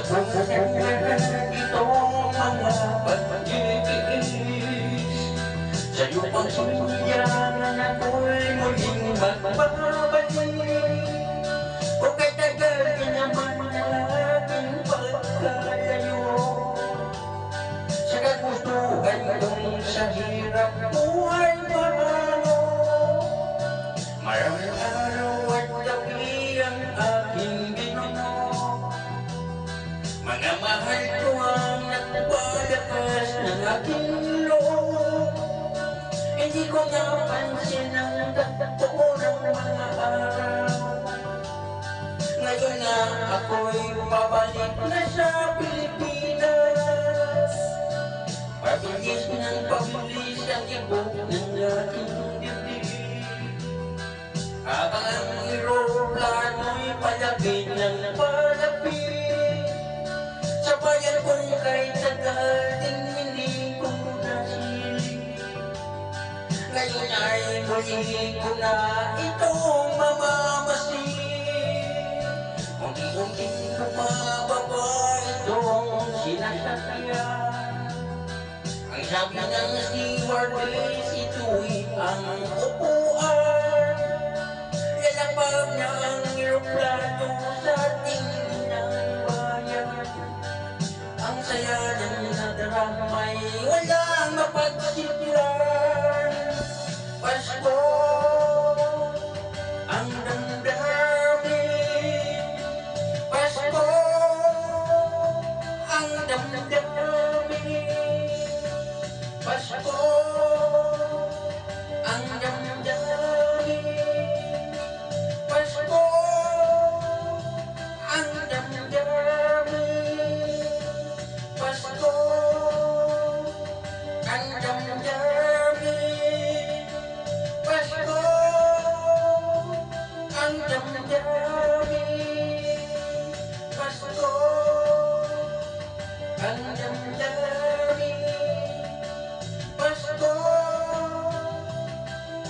Sa'yo pang Sa kagustuhan kong sa Mga mahal ko ang nagpalakas ng aking loob Hindi ko napansin ang tagpo ng mga araw. Ngayon na ako'y pabalik na sa Pilipinas Pabilis ng pabilis ang ibog ng aking dibdib Habang ang aeroplano'y palapit ng palapit muli ko na itong mamamasin Unti-unti ko mababa itong sinasakyan Ang sabi ng stewardess, ito'y ang upuan Lalapag na ang aeroplano sa tingin ng bayan Ang saya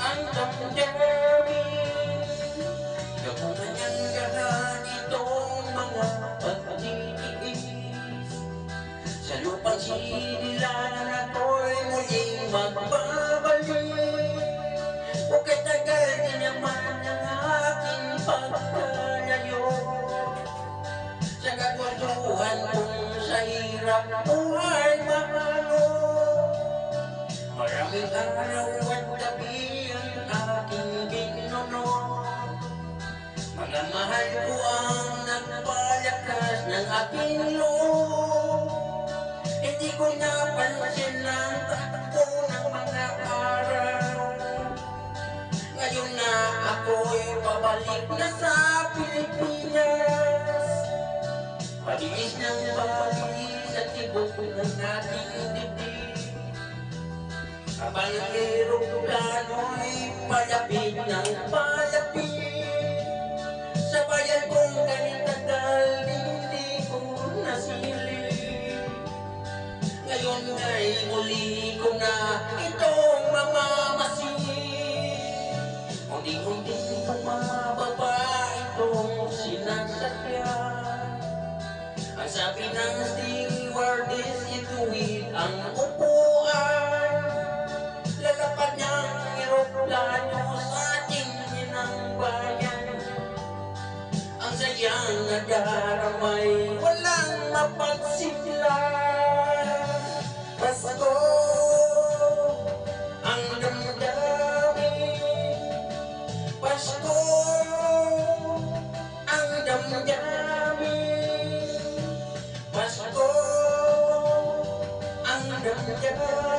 ang damdamin Gabutan niyang gahan itong mga pagtitiis Sa lupang sinilanan ako'y muling magbabalik O katagal din naman ang aking pagkalayo Sa kagwaduhan kong sa hirap buhay mahalo Maraming araw Pabilis ng pabilis at tibok ng ating dibdib. Habang ang aeroplano'y palapit ng palapit Sa pinangsting wardis ituwid ang upuan. Lalapad niyang eroplano sa ating inang bayan. Ang sayang na dahil Yeah.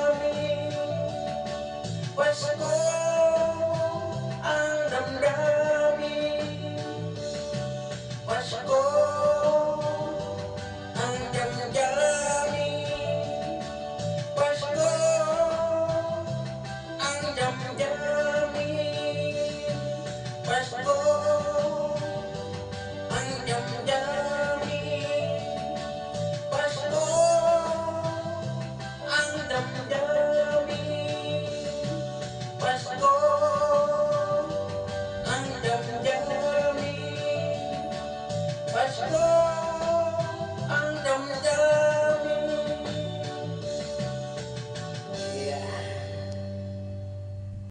Başka.